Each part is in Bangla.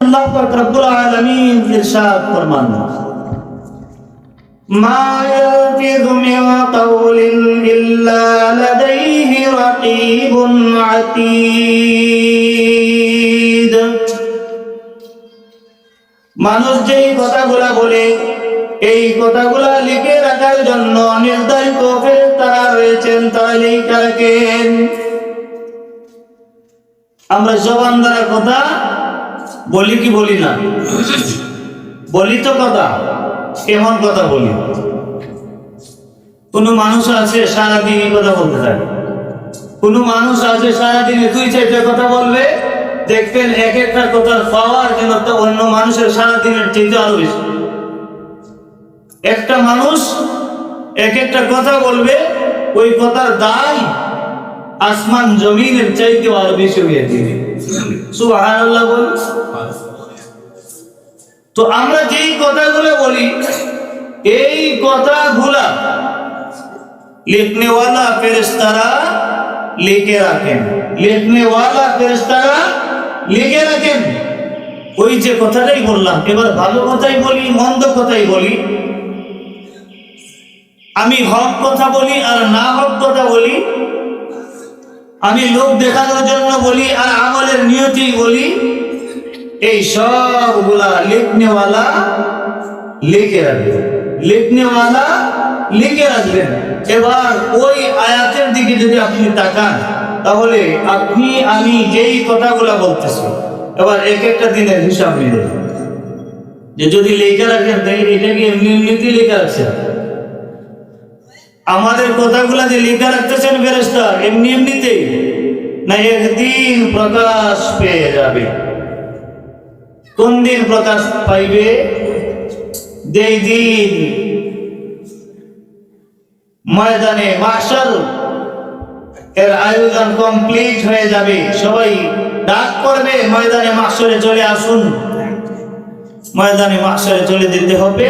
আল্লাহ পাক রব্বুল আলামিন ইরশাদ ফরমান। মা মিন কাওলিন ইল্লা লাদাইহি রাকীবুন আতীদ। মানুষ যেই কথাগুলা বলে, এই কথাগুলা লিখে রাখার জন্য নির্ধারিত তারা রয়েছেন তারা লিখে রাখেন আমরা জবান দ্বারা কথা বলি কি বলি না? বলি তো কথা। কেমন কথা বলি? কোন মানুষ আছে সারাদিন এই কথা বলতে থাকে কোন মানুষ আছে সারাদিনে দুই চারটে কথা বলবে। দেখবেন এক একটা কথার পাওয়ার যেন অন্য মানুষের সারাদিনের চিন্তা আরও বেশি। একটা মানুষ এক একটা কথা বলবে, ওই কথার দায় আসমান জমিনের চাইতে আরও বেশি হয়ে দিবে তো আমরা যেই কথাগুলো বলি, এই কথাগুলা লেখনেওয়ালা ফেরেস্তারা লিখে রাখেন। লেখনেওয়ালা ফেরেস্তারা লিখে রাখেন। ওই যে কথাটাই বললাম, এবার ভালো কথাই বলি, মন্দ কথাই বলি। আমি হক কথা বলি আর না হক কথা বলি আমি লোক দেখানোর জন্য বলি আর আমলের নিয়তি বলি, এই সবগুলা লিখনেওয়ালা লিখে রাখবেন। লিখনেওয়ালা লিখে রাখবেন। এবার ওই আয়াতের দিকে যদি আপনি তাকান, তাহলে আপনি, আমি যেই কথাগুলা বলতেছি, এবার এক একটা দিনের হিসাব নিয়ে যে যদি লেখা রাখেন, তাই এটা কি এমনি এমনিতেই লেখা আছে? আমাদের কথাগুলা যে লেখা রাখতেছেন ফেরেস্তা এমনি এমনিতেই না একদিন প্রকাশ পেয়ে যাবে। কোন দিন প্রকাশ পাইবে? যেই দিন ময়দানে মার্শাল এর আয়োজন কমপ্লিট হয়ে যাবে। সবাই ডাক করবে, ময়দানে মাসরে চলে আসুন। ময়দানে মাসরে চলে যেতে হবে।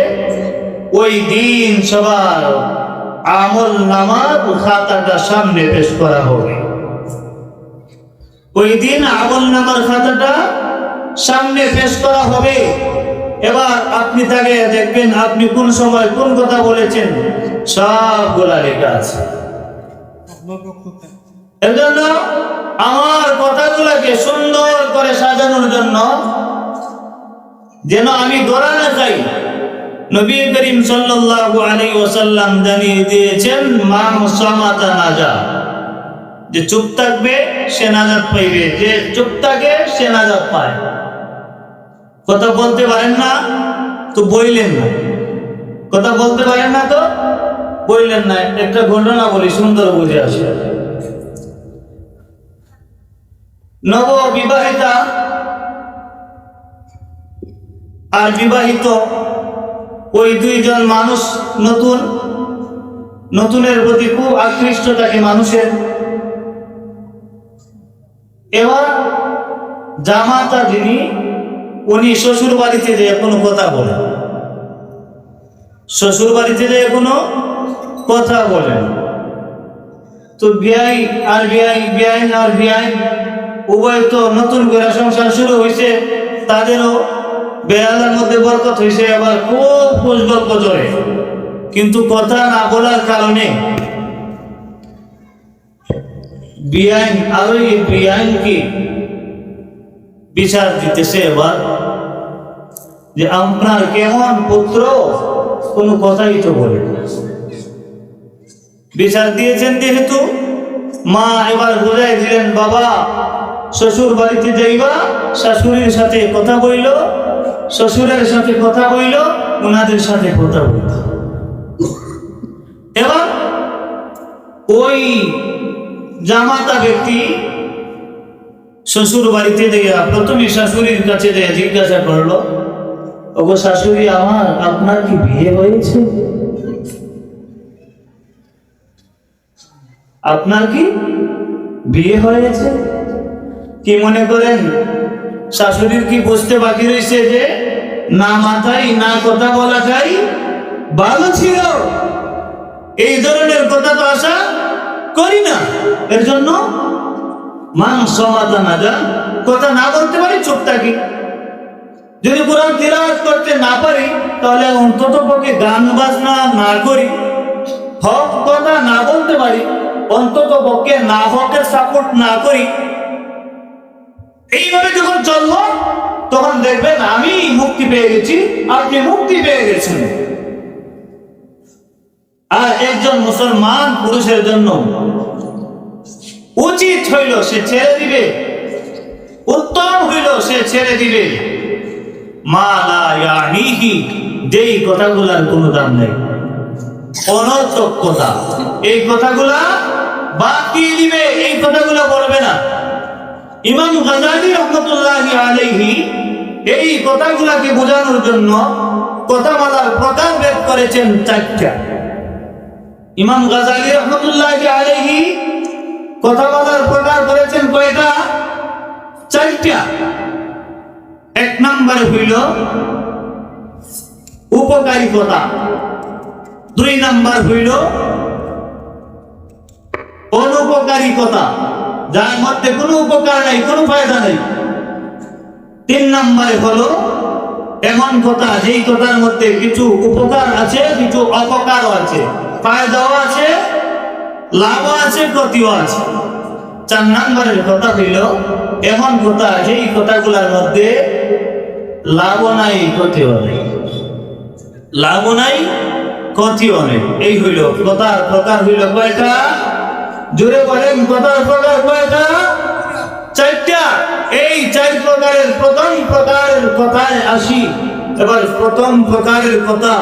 ওই দিন সবার আমল নামার খাতাটা সামনে পেশ করা হবে। ওই দিন আমল নামার খাতাটা সামনে পেশ করা হবে। এবার আপনি তাকে দেখবেন, আপনি কোন সময় কোন কথা বলেছেন? সবগুলা লেখা আছে। এজন্য আমার কথাগুলোকে সুন্দর করে সাজানোর জন্য যেন আমি দোরা না খাই নবী করিম সাল্লাল্লাহু আলাইহি ওয়াসাল্লাম জানিয়ে দিয়েছেন, মা মুসামাতা নাজা যে চুপ থাকবে, সে নাজাত পাইবে। যে চুপ থাকে, সে নাজাত পায়। কথা বলতে পারেন না তো বইলেন না। কথা বলতে পারেন না তো বললেন না। একটা ঘটনা বলি, সুন্দর বুঝে আসে। নব বিবাহিতা আর বিবাহিত ওই দুইজন মানুষ নতুন, নতুনের প্রতি খুব আকৃষ্ট থাকে মানুষের। এবার জামাতা যিনি, উনি শ্বশুর বাড়িতে যে কোনো কথা বলেন। শ্বশুর বাড়িতে যে কোনো কথা বলেন। তো বিয়াই আর বিয়াই বিয়াই আর বিয়াই, উভয় তো নতুন করে সংসার শুরু হয়েছে তাদেরও বেড়ালার মধ্যে বরকত হয়েছে, আবার খুব গল্প চলে কিন্তু কথা না বলার কারণে বিআইন আরও এই বিআইন কি? বিচার দিতেছে এবার যে আপনার কেমন পুত্র, কোনো কথাই তো বলে বিচার দিয়েছেন যেহেতু, মা এবার বোঝাই দিলেন, বাবা, শ্বশুর বাড়িতে যাইবা, শাশুড়ির সাথে কথা বইল শ্বশুরের সাথে কথা বইল ওনাদের সাথে কথা বইল এবার ওই জামাতা ব্যক্তি শ্বশুর বাড়িতে দেয়া, প্রথমে শাশুড়ির কাছে দেয়া জিজ্ঞাসা করল, ওগো শাশুড়ি, আমার, আপনার কি বিয়ে হয়েছে? আপনার কি বিয়ে হয়েছে? কি মনে করেন? শাশুড়ির কি বুঝতে বাকি রয়েছে যে না মাথায়, না কথা বলা যায়? ভালো ছিল। এই ধরনের কথা তো আশা করি না। এর জন্য মান সমাধান আজা কথা না বলতে পারি, চুপ থাকি। যদি কোরআন তিলাওয়াত করতে না পারি, তাহলে অন্তত পক্ষে গান বাজনা না করি, হক কথা না বলতে পারি, অন্তত পক্ষে না হকের সাপোর্ট না করি এইভাবে যখন চলবো তখন দেখবেন আমি মুক্তি পেয়ে গেছি, আপনি মুক্তি পেয়ে গেছেন। আর একজন মুসলমান পুরুষের জন্য উচিত হইল সে ছেড়ে দিবে, উত্তম হইল সে ছেড়ে দিবে। মা লা ইয়ানিহি, যেই কথাগুলার কোনো দাম নেই, অনর্থক কথা। এই কথাগুলা বাকি দিবে, এই কথাগুলা বলবে না। ইমাম গাজালি রহমতুল্লাহ আলাইহি এই কথাগুলাকে বোঝানোর জন্য কথামালার প্রকার বের করেছেন চারটা। ইমাম গাজালি রহমতুল্লাহ আলাইহি কথামালার প্রকার করেছেন কয়টা? চারটা। এক নম্বর হইল উপকারী কথা দুই নাম্বার হইল অনুপকারী কথা যার মধ্যে কোনো উপকার নাই, কোনো ফায়দা নেই। তিন নম্বরে হলো, এমন কথা, যেই কথার মধ্যে কিছু উপকার আছে, কিছু অপকারও আছে। ফায়দাও আছে, লাভও আছে, ক্ষতিও আছে। চার নম্বরের কথা হইল, এমন কথা, যেই কথাগুলোর মধ্যে লাভও নাই, ক্ষতিও নেই। লাভও নাই, ক্ষতিও নেই। এই হইল কথার প্রকার হইল কয়টা? জোরে বলেন কথার প্রকার কয়টা চারটা। এই চার প্রকারের প্রথম প্রকারের কথায় আসি। এবার প্রথম প্রকারের কথা।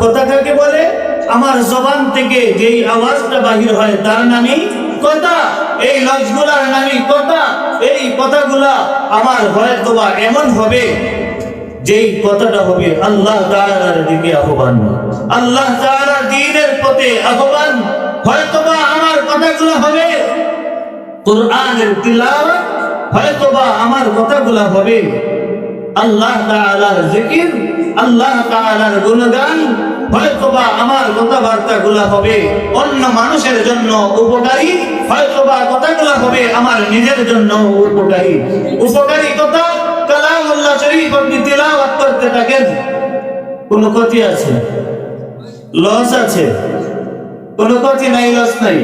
কথা কাকে বলে? আমার জবান থেকে যেই আওয়াজটা বাহির হয়, তার নামই কথা। এই লফজগুলার নামই কথা। এই কথাগুলা আমার হয়তো বা এমন হবে যেই কথাটা হবে আল্লাহ তাআলার দিকে আহ্বান। আল্লাহ তাআলার দ্বীনের পথে আহ্বান। হয়তোবা আমার কথাগুলো হবে। কোরআনের তিলাওয়াত হয়তোবা আমার কথাগুলো হবে। আল্লাহ তাআলার জিকির, আল্লাহ তাআলার গুণগান হয়তোবা আমার কথাবার্তাগুলো হবে। অন্য মানুষের জন্য উপকারী হয়তোবা কথাগুলো হবে আমার নিজের জন্য উপকারী। উপকারী কথা কালামুল্লাহ শরীফ আপনি তিলাওয়াত করতে থাকেন। কোনো ক্ষতি আছে? লস আছে? কোনো ক্ষতি নাই লস নাই।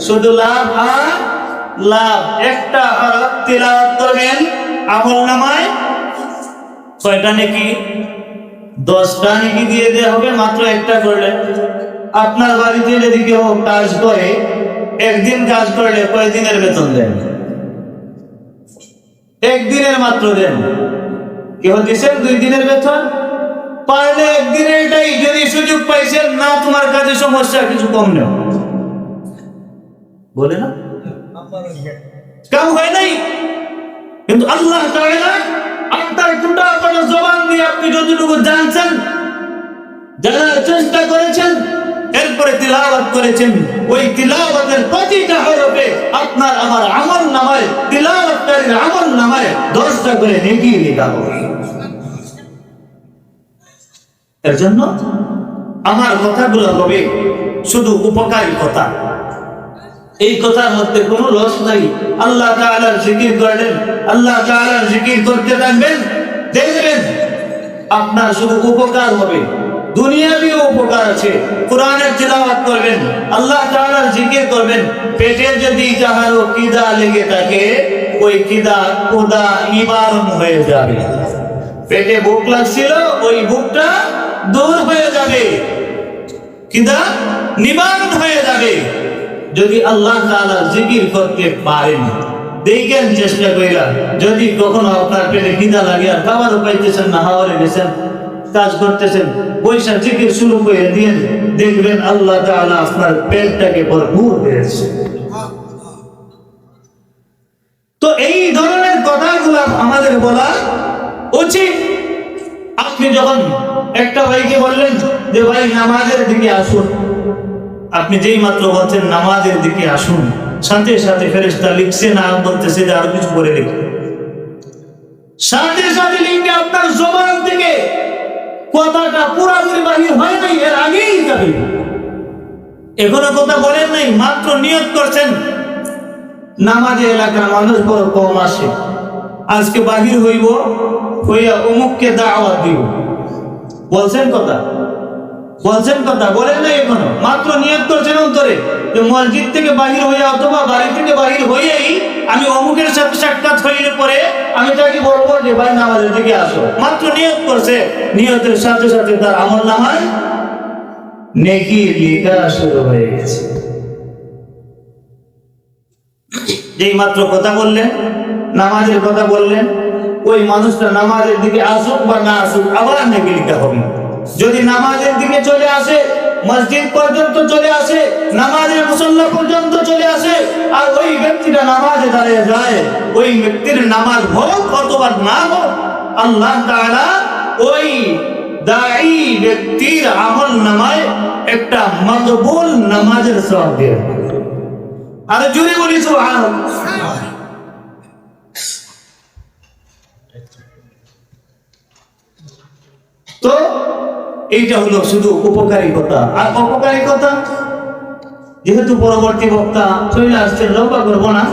শুধু লাভ আর লাভ। একটা হরফ তিলাওয়াত আমল নামায়। ছয়টা নাকি? দশটা নাকি দিয়ে দেওয়া হবে, মাত্র একটা করলে। আপনার বাড়িতে যদি কেউ কাজ করে, একদিন কাজ করলে কয়েকদিনের বেতন দেন? একদিনের মাত্র দেন। কেউ দিচ্ছেন দুই দিনের বেতন? পারলে একদিনেরটাই যদি সুযোগ পাইছেন না তোমার কাছে সমস্যা, কিছু কম নেও। বলে না? কাম হয় নাই? কিন্তু আল্লাহ আপনার করে জবান দিয়ে আপনি যতটুকু জানছেন, জানার চেষ্টা করেছেন, এরপরে তিলাওয়াত করেছেন। ওই তিলাওয়াতের প্রতিটা হরফে আপনার আমার আমল নামায়, তিলাওয়াতকারীর আমল নামায় দশটা করে নেকি লেখা এর জন্য আমার কথাগুলো হবে, শুধু উপকারী কথা। এই কথার মধ্যে কোনো লস নাই। আল্লাহ তাআলার জিকির করলেন, আল্লাহ তাআলার জিকির করতে থাকবেন, দেখবেন আপনার শুধু উপকার হবে। দুনিয়াবি উপকার আছে। কোরআনের তিলাওয়াত করবেন, আল্লাহ তাআলার জিকির করবেন। পেটে যদি যাহারও কিদা লেগে থাকে, ওই কিদা কোদা নিবারণ হয়ে যাবে। পেটে ভুক লাগছিল, ওই ভুকটা দূর হয়ে যাবে। কিদা নিবারণ হয়ে যাবে। যদি আল্লাহ তাআলা জিকির করতে পারেন, দেখেন চেষ্টা কইরা, যদি কখনো আপনার পেটে খিদা লাগে আর খাবারও পাইতেছেন না, হাওয়ারে গেছেন, কাজ করতেছেন, পয়সা জিকির শুরু করে দিয়ে দেখবেন আল্লাহ তাআলা আপনার পেটটাকে ভরপুর দিয়েছে তো এই ধরনের কথাগুলো আমাদের বলা উচিত। আপনি যখন একটা ভাইকে বললেন যে, ভাই, নামাজের দিকে আসুন। আপনি যেই মাত্র বলছেন, নামাজের দিকে আসুন। সাথে সাথে ফেরেশতা লিখছে না, বলতেছে যে, আরও কিছু করে লিখে সাথে সাথে লিখবে আপনার জবান থেকে কথাটা পুরাপুরি বাহির হয় নাই, এর আগেই যাবে। এখনও কথা বলেন নাই, মাত্র নিয়োগ করছেন। নামাজে এলাকার মানুষ বড় কম আসে। আজকে বাহির হইব, হইয়া অমুককে দাওয়াত দিব। বলছেন কথা? বলছেন কথা, বলেন না এখনও। মাত্র নিয়ত করছেন অন্তরে। যে মসজিদ থেকে বাহির হইয়া অথবা বাড়ি থেকে বাহির হইয়াই আমি অমুকের সাথে সাক্ষাৎ হইলে পরে আমি তাকে বলব যে, ভাই, নামাজের দিকে আসো। মাত্র নিয়ত করছে। নিয়তের সাথে সাথে তার আমল নামায় নেকি লেখা শুরু হয়ে গেছে। যেই মাত্র কথা বললেন, নামাজের কথা বললেন ওই মানুষটা নামাজের দিকে আসুক বা না আসুক, আবার নেকি লিখা হবে? যদি নামাজের দিকে চলে আসে, মসজিদ পর্যন্ত চলে আসে, নামাজের মুসল্লা পর্যন্ত চলে আসে, আর ওই ব্যক্তিটা নামাজে দাঁড়িয়ে যায়, ওই ব্যক্তির নামাজ হোক অথবা না হোক, আল্লাহ তাআলা ওই দায়ী ব্যক্তির আমল নামায় একটা মকবুল নামাজের সব দিয়ে আর জুড়ে বলি তো এইটা হলো শুধু উপকারী কথা আর অপকারী কথা যেহেতু পরবর্তী বক্তা চলে আসছে লম্বা করব না।